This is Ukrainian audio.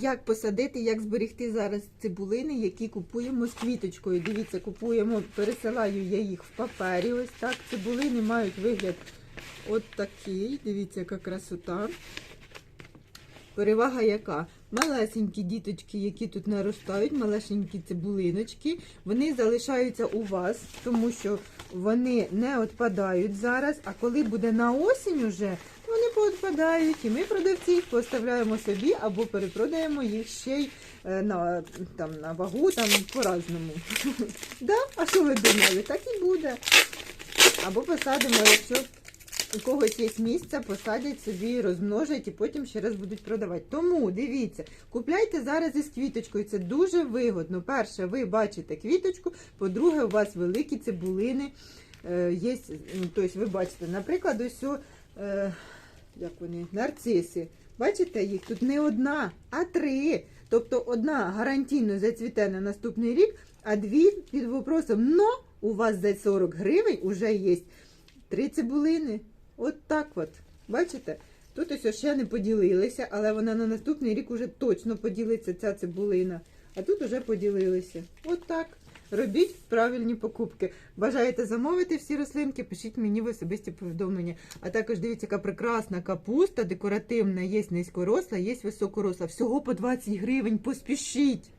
Як посадити, як зберегти зараз цибулини, які купуємо з квіточкою. Дивіться, купуємо, пересилаю я їх в папері. Ось так. Цибулини мають вигляд от такий. Дивіться, яка красота. Перевага яка? Малесенькі діточки, які тут наростають, малесенькі цибулиночки, вони залишаються у вас, тому що вони не відпадають зараз. А коли буде на осінь уже, поотпадають, і ми продавці їх поставляємо собі або перепродаємо їх ще й е, на, там, на вагу, там по-разному. да? А що ви думали? Так і буде. Або посадимо, якщо у когось є місце, посадять собі, розмножать і потім ще раз будуть продавати. Тому дивіться, купляйте зараз із квіточкою. Це дуже вигодно. Перше, ви бачите квіточку, по-друге, у вас великі цибулини. Е, є, тобто ви бачите, наприклад, ось е, як вони, нарциси. Бачите їх? Тут не одна, а три. Тобто одна гарантійно зацвіте на наступний рік, а дві під вопросом. Но у вас за 40 гривень вже є три цибулини. От так от. Бачите? Тут ось ще не поділилися, але вона на наступний рік уже точно поділиться, ця цибулина. А тут уже поділилися. От так. Робіть правильні покупки. Бажаєте замовити всі рослинки, пишіть мені в особисті повідомлення. А також дивіться, яка прекрасна капуста, декоративна, є низькоросла, є високоросла. Всього по 20 гривень. Поспішіть.